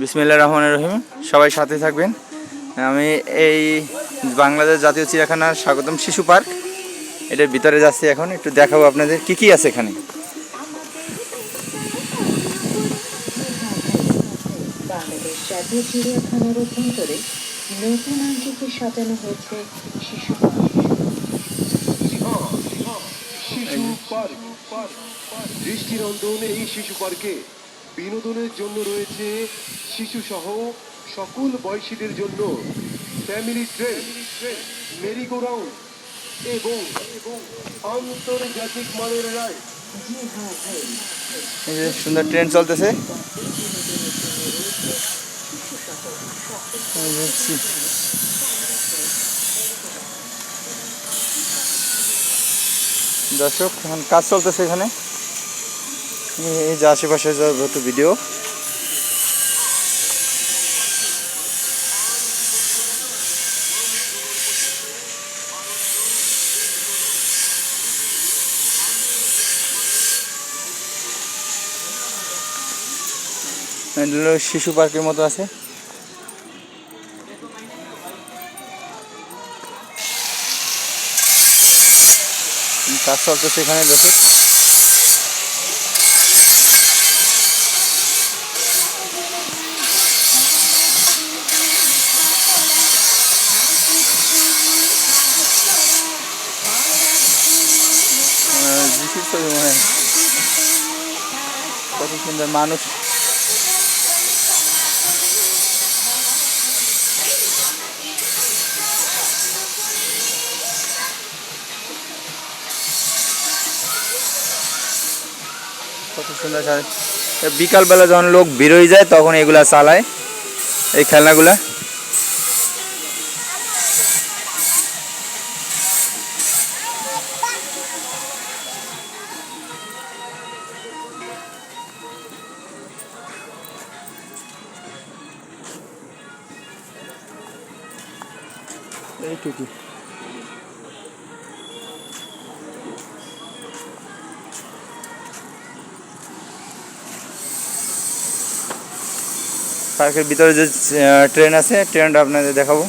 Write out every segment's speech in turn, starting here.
বিসমিল্লা রহমান রহিম। সবাই সাথে থাকবেন। আমি এই বাংলাদেশ জাতীয় চিড়িয়াখানার স্বাগতম শিশু পার্ক। এটার ভিতরে যাচ্ছি এখন। একটু দেখাবো আপনাদের কি কি আছে এখানে। বাংলাদেশ জাতীয় চিড়িয়াখানার অভ্যন্তরে নতুন আঙ্গিকে সাজানো হয়েছে শিশু শিশু দৃষ্টিনন্দন এই শিশু পার্কে। বিনোদনের জন্য রয়েছে শিশু সহ সকল বয়সীদের জন্য ফ্যামিলি ট্রেন মেরিগো রাউন্ড এবং আন্তর্জাতিক মানের রায় সুন্দর ট্রেন চলতেছে। দর্শক কাজ চলতেছে এখানে। এই- যে আশেপাশে যত ভিডিও শিশু পার্কের মতো আছে। কাজ চলতেছে এখানে দেখো। ছবি মনে কত সুন্দর মানুষ কত সুন্দর বিকালবেলা যখন লোক বেরোয় যায়, তখন এগুলা চালায়, এই খেলনাগুলা। এইটুকু। পার্কের ভিতরে যে ট্রেন আছে ট্রেনটা আপনাদের দেখাবো।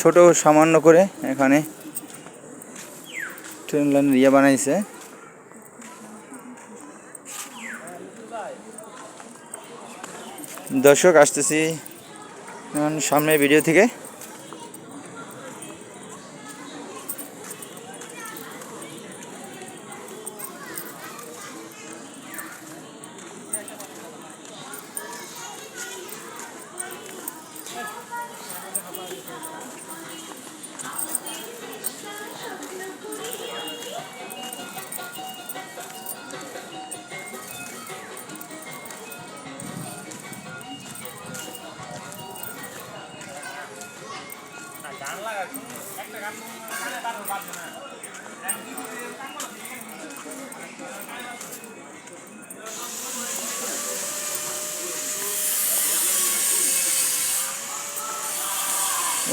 ছোট সামান্য করে এখানে ট্রেন লাইন ইয়ে বানাইছে। দর্শক আসতেছি। সামনে ভিডিও থেকে।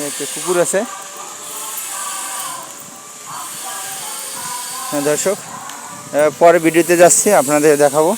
একটা কুকুর আছে। হ্যাঁ দর্শক পরে ভিডিওতে যাচ্ছি আপনাদের দেখাবো।